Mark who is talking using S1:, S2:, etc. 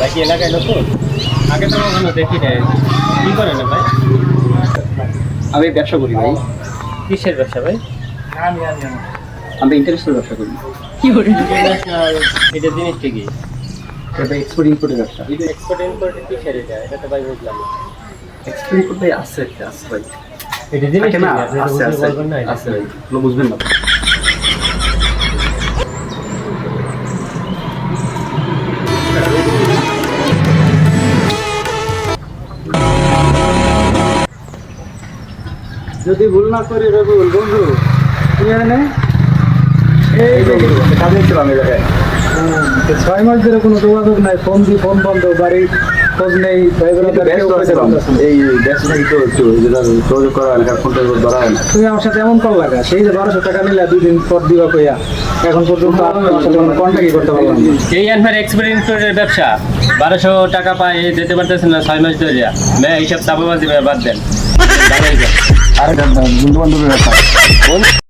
S1: ভাই কি এলাকায় নতুন আগে তো কখনো দেখি নাই। কি করেন ভাই?
S2: আমি ব্যবসা করি ভাই।
S1: কিসের ব্যবসা ভাই?
S2: আমি ইন্টারন্যাশনাল ব্যবসা করি।
S1: ইন্টারন্যাশনাল এটা জিনিসটা কি
S2: এটা এক্সপোর্ট ইম্পোর্টের ব্যবসা।
S1: এটা এক্সপোর্ট ইম্পোর্ট কিসের এটা? এটা তো ভাই বুঝলাম।
S2: এক্সপোর্ট ইম্পোর্ট ভাই আছে একটা আছে ভাই।
S1: এটা জিনিস
S2: না
S1: আপনি
S2: আছে আছে
S1: না
S2: আছে ভাই। বুঝবেন না।
S3: যদি ভুল না করি রবিউল বন্ধু। তুমি এখানে? এই
S2: কাজে ছিলাম এই জায়গায়।
S3: ছয় মাস ধরে কোনো যোগাযোগ নাই ফোন দি ফোন বন্ধ বাড়ি খোঁজ নেই।
S2: এই ব্যস্ত থাকি তো একটু যেটা যোগাযোগ করা হয় না ফোন টোন ধরা হয় না।
S3: তুমি আমার সাথে এমন কল লাগা সেই যে বারোশো টাকা নিলে দুই দিন পর দিবা কইয়া এখন পর্যন্ত কন্ট্যাক্টই করতে পারলাম না।
S1: এই আনফার এক্সপোর্ট ব্যবসা বারোশো টাকা পায় যেতে পারতেছেন না ছয় মাস ধরে মেয়ে এইসব চাপাবাজি বাদ দেন।
S2: ಮುಂದೆ ಒಂದು